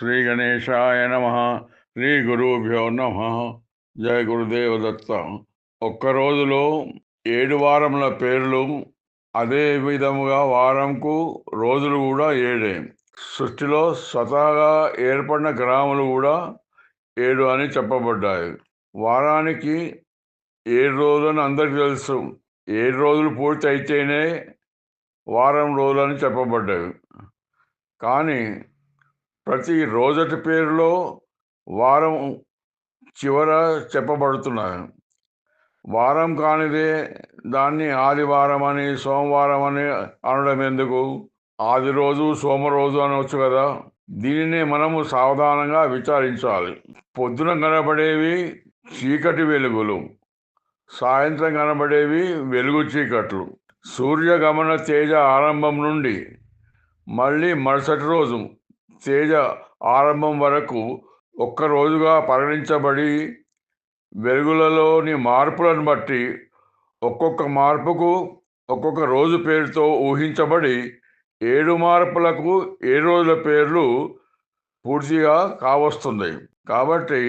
శ్రీ గణేశాయ నమ. శ్రీ గురుభ్యో నమ. జయ గురుదేవ దత్త. ఒక్క రోజులో ఏడు వారముల పేర్లు అదే విధముగా వారంకు రోజులు కూడా ఏడే. సృష్టిలో స్వతహాగా ఏర్పడిన గ్రాములు కూడా ఏడు అని చెప్పబడ్డాయి. వారానికి ఏడు రోజులు అని అందరికీ తెలుసు. ఏడు రోజులు పూర్తి అయితేనే వారం రోజులు అని చెప్పబడ్డాయి. కానీ ప్రతి రోజటి పేరులో వారం చివర చెప్పబడుతున్నాయి వారం కానిదే దాన్ని ఆదివారం అని సోమవారం అని అనడం ఎందుకు? ఆది రోజు సోమరోజు అనవచ్చు కదా. దీనినే మనము సావధానంగా విచారించాలి. పొద్దున కనబడేవి చీకటి వెలుగులు. సాయంత్రం కనబడేవి వెలుగు చీకట్లు. సూర్యగమన తేజ ఆరంభం నుండి మళ్ళీ మరుసటి రోజు తేజ ఆరంభం వరకు ఒక్క రోజుగా పరిగణించబడి వెలుగులలోని మార్పులను బట్టి ఒక్కొక్క మార్పుకు ఒక్కొక్క రోజు పేరుతో ఊహించబడి ఏడు మార్పులకు ఏడు రోజుల పేర్లు పూర్తిగా కావస్తుంది. కాబట్టి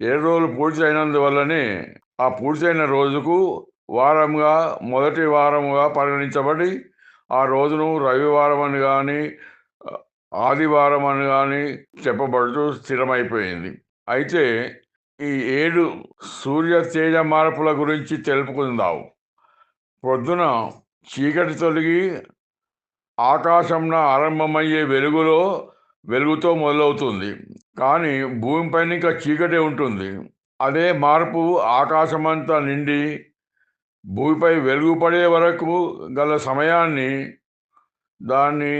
ఏడు రోజులు పూర్తి అయినందువల్లనే ఆ పూర్తయిన రోజుకు వారంగా మొదటి వారముగా పరిగణించబడి ఆ రోజును రవివారం అని కానీ ఆదివారం అని కానీ చెప్పబడుతూ స్థిరమైపోయింది. అయితే ఈ ఏడు సూర్య తేజ మార్పుల గురించి తెలుపుకుందాం. పొద్దున చీకటి తొలగి ఆకాశంన ఆరంభమయ్యే వెలుగులో వెలుగుతో మొదలవుతుంది. కానీ భూమిపైన ఇంకా చీకటి ఉంటుంది. అదే మార్పు ఆకాశమంతా నిండి భూమిపై వెలుగు పడే వరకు గల సమయాన్ని దాన్ని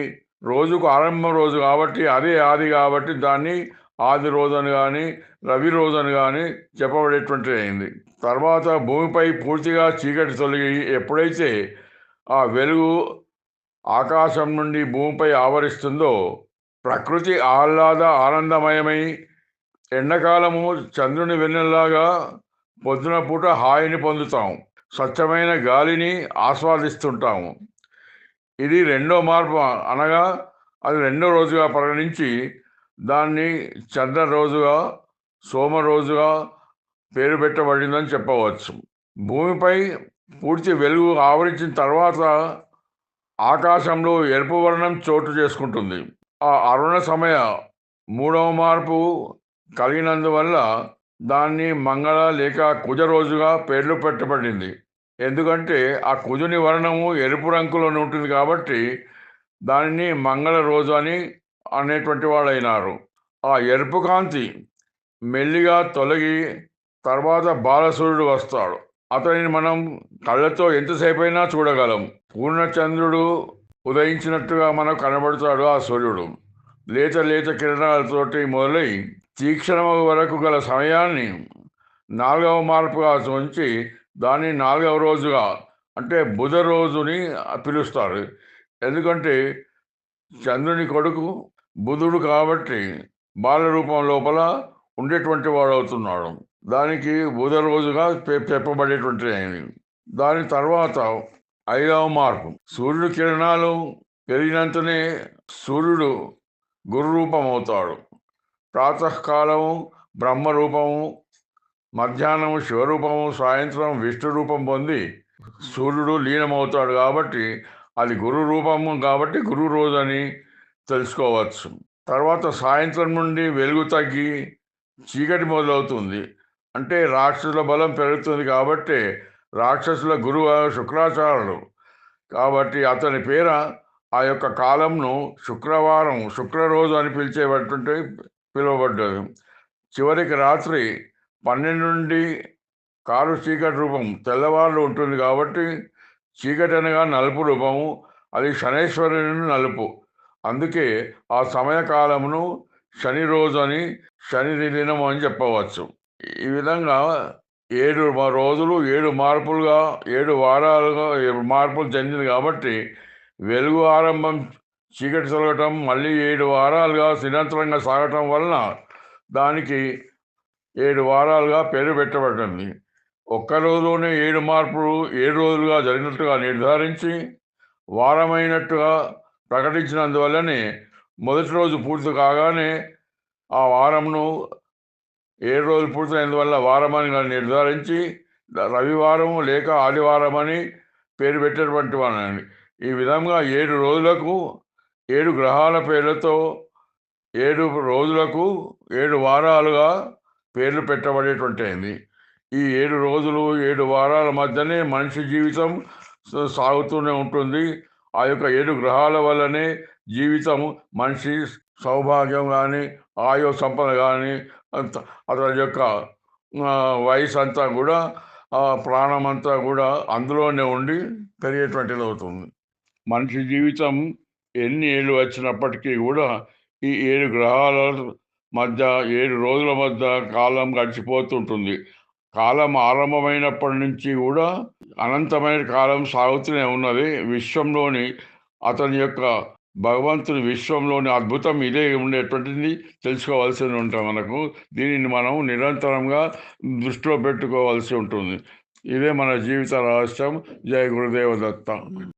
రోజుకు ఆరంభం రోజు కాబట్టి అదే ఆది కాబట్టి దాన్ని ఆది రోజు అని కానీ రవి రోజు అని కానీ చెప్పబడేటువంటి అయింది. తర్వాత భూమిపై పూర్తిగా చీకటి తొలగి ఎప్పుడైతే ఆ వెలుగు ఆకాశం నుండి భూమిపై ఆవరిస్తుందో ప్రకృతి ఆహ్లాద ఆనందమయమై ఎండాకాలము చంద్రుని వెన్నెల్లాగా పొద్దున పూట హాయిని పొందుతాం. స్వచ్ఛమైన గాలిని ఆస్వాదిస్తుంటాము. ఇది రెండో మార్పు. అనగా అది రెండో రోజుగా పరిగణించి దాన్ని చంద్ర రోజుగా సోమ రోజుగా పేరు పెట్టబడిందని చెప్పవచ్చు. భూమిపై పూర్తి వెలుగు ఆవరించిన తర్వాత ఆకాశంలో ఎరుపు వర్ణం చోటు చేసుకుంటుంది. ఆ అరుణ సమయ మూడవ మార్పు కలిగినందువల్ల దాన్ని మంగళ లేక కుజ రోజుగా పేర్లు పెట్టబడింది. ఎందుకంటే ఆ కుజుని వర్ణము ఎరుపు రంగులో ఉంటుంది కాబట్టి దానిని మంగళ రోజు అని అనేటువంటి వాడైనారు ఆ ఎరుపు కాంతి మెల్లిగా తొలగి తర్వాత బాలసూర్యుడు వస్తాడు. అతనిని మనం కళ్ళతో ఎంతసేపు అయినా చూడగలం. పూర్ణచంద్రుడు ఉదయించినట్టుగా మనకు కనబడతాడు ఆ సూర్యుడు. లేత లేత కిరణాలతోటి మొదలై తీక్షణము వరకు గల సమయాన్ని నాలుగవ మార్పుగా ఉంచి దాన్ని నాలుగవ రోజుగా అంటే బుధ రోజుని పిలుస్తారు. ఎందుకంటే చంద్రుని కొడుకు బుధుడు కాబట్టి బాలరూపం లోపల ఉండేటువంటి వాడు అవుతున్నాడు. దానికి బుధ రోజుగా చెప్పబడేటువంటి అయింది దాని తర్వాత ఐదవ మార్పు. సూర్యుడు కిరణాలు పెరిగినంతనే సూర్యుడు గురు రూపం అవుతాడు ప్రాతకాలము బ్రహ్మరూపము మధ్యాహ్నం శివరూపము సాయంత్రం విష్ణు రూపం పొంది సూర్యుడు లీనమవుతాడు కాబట్టి అది గురు రూపము కాబట్టి గురు రోజు అని తెలుసుకోవచ్చు. తర్వాత సాయంత్రం నుండి వెలుగు తగ్గి చీకటి మొదలవుతుంది. అంటే రాక్షసుల బలం పెరుగుతుంది కాబట్టి రాక్షసుల గురువు శుక్రాచార్యుడు కాబట్టి అతని పేర ఆ యొక్క కాలంను శుక్రవారం శుక్రరోజు అని పిలిచేటటువంటి పిలువబడ్డది. చివరికి రాత్రి పన్నెండు నుండి కారు చీకటి రూపం తెల్లవారులు ఉంటుంది కాబట్టి చీకటి అనగా నలుపు రూపము అది శనేశ్వరుని నలుపు. అందుకే ఆ సమయకాలమును శని రోజు అని శని దినం అని చెప్పవచ్చు. ఈ విధంగా ఏడు రోజులు ఏడు మార్పులుగా ఏడు వారాలుగా మార్పులు చెందింది కాబట్టి వెలుగు ఆరంభం చీకటి తొలగటం మళ్ళీ ఏడు వారాలుగా నిరంతరంగా సాగటం వలన దానికి ఏడు వారాలుగా పేరు పెట్టబడింది. ఒక్క రోజులోనే ఏడు మార్పులు ఏడు రోజులుగా జరిగినట్టుగా నిర్ధారించి వారమైనట్టుగా ప్రకటించినందువల్లనే మొదటి రోజు పూర్తి కాగానే ఆ వారంను ఏడు రోజులు పూర్తయినందువల్ల వారమని నిర్ధారించి రవివారం లేక ఆదివారం అని పేరు పెట్టేటువంటి వాళ్ళని ఈ విధంగా ఏడు రోజులకు ఏడు గ్రహాల పేర్లతో ఏడు రోజులకు ఏడు వారాలుగా పేర్లు పెట్టబడేటువంటిది ఈ ఏడు రోజులు ఏడు వారాల మధ్యనే మనిషి జీవితం సాగుతూనే ఉంటుంది. ఆ యొక్క ఏడు గ్రహాల వల్లనే జీవితం మనిషి సౌభాగ్యం కానీ ఆయో సంపద కానీ అతని యొక్క వయసు అంతా కూడా ప్రాణం అంతా కూడా అందులోనే ఉండి పెరిగేటువంటిది అవుతుంది. మనిషి జీవితం ఎన్ని ఏళ్ళు వచ్చినప్పటికీ కూడా ఈ ఏడు గ్రహాల మధ్య ఏడు రోజుల మధ్య కాలం గడిచిపోతుంటుంది. కాలం ఆరంభమైనప్పటి నుంచి కూడా అనంతమైన కాలం సాగుతూనే ఉన్నది. విశ్వంలోని అతని యొక్క భగవంతుని విశ్వంలోని అద్భుతం ఇదే ఉండేటువంటిది తెలుసుకోవాల్సి ఉంటుంది మనకు. దీనిని మనం నిరంతరంగా దృష్టిలో పెట్టుకోవాల్సి ఉంటుంది. ఇదే మన జీవిత రహస్యం. జయ గురుదేవ దత్త